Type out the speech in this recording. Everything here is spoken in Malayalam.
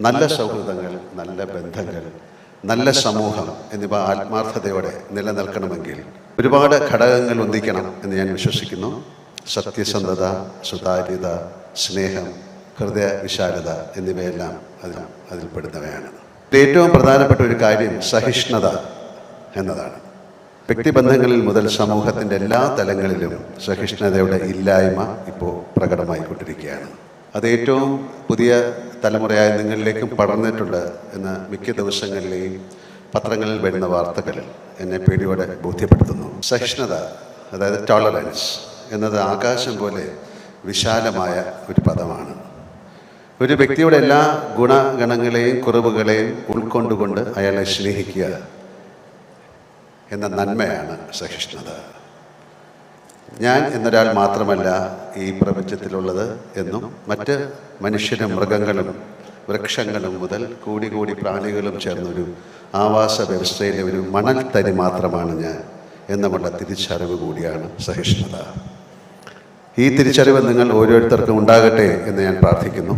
നല്ല സൗഹൃദങ്ങൾ നല്ല ബന്ധങ്ങൾ നല്ല സമൂഹം എന്നിവ ആത്മാർത്ഥതയോടെ നിലനിൽക്കണമെങ്കിൽ ഒരുപാട് ഘടകങ്ങൾ ഒന്നിക്കണം എന്ന് ഞാൻ വിശ്വസിക്കുന്നു. സത്യസന്ധത സുതാര്യത സ്നേഹം ഹൃദയ വിശാലത എന്നിവയെല്ലാം അതിൽ അതിൽപ്പെടുന്നവയാണ്. ഏറ്റവും പ്രധാനപ്പെട്ട ഒരു കാര്യം സഹിഷ്ണുത എന്നതാണ്. വ്യക്തിബന്ധങ്ങളിൽ മുതൽ സമൂഹത്തിന്റെ എല്ലാ തലങ്ങളിലും സഹിഷ്ണുതയുടെ ഇല്ലായ്മ ഇപ്പോൾ പ്രകടമായിക്കൊണ്ടിരിക്കുകയാണ്. അത് ഏറ്റവും പുതിയ തലമുറയായ നിങ്ങളിലേക്കും പടർന്നിട്ടുണ്ട് എന്ന് മിക്ക ദിവസങ്ങളിലെയും പത്രങ്ങളിൽ വരുന്ന വാർത്തകളിൽ എന്നെ പേടിയോടെ ബോധ്യപ്പെടുത്തുന്നു. സഹിഷ്ണുത അതായത് ടോളറൻസ് എന്നത് ആകാശം പോലെ വിശാലമായ ഒരു പദമാണ്. ഒരു വ്യക്തിയുടെ എല്ലാ ഗുണഗണങ്ങളെയും കുറവുകളെയും ഉൾക്കൊണ്ടുകൊണ്ട് അയാളെ സ്നേഹിക്കുക എന്ന നന്മയാണ് സഹിഷ്ണുത. ഞാൻ എന്നൊരാൾ മാത്രമല്ല ഈ പ്രപഞ്ചത്തിലുള്ളത് എന്നും മറ്റ് മനുഷ്യരും മൃഗങ്ങളും വൃക്ഷങ്ങളും മുതൽ കൂടി കൂടി പ്രാണികളും ചേർന്നൊരു ആവാസ വ്യവസ്ഥയിലെ ഒരു മണൽ തരി മാത്രമാണ് ഞാൻ എന്നുമുള്ള തിരിച്ചറിവ് കൂടിയാണ് സഹിഷ്ണുത. ഈ തിരിച്ചറിവ് നിങ്ങൾ ഓരോരുത്തർക്കും ഉണ്ടാകട്ടെ എന്ന് ഞാൻ പ്രാർത്ഥിക്കുന്നു.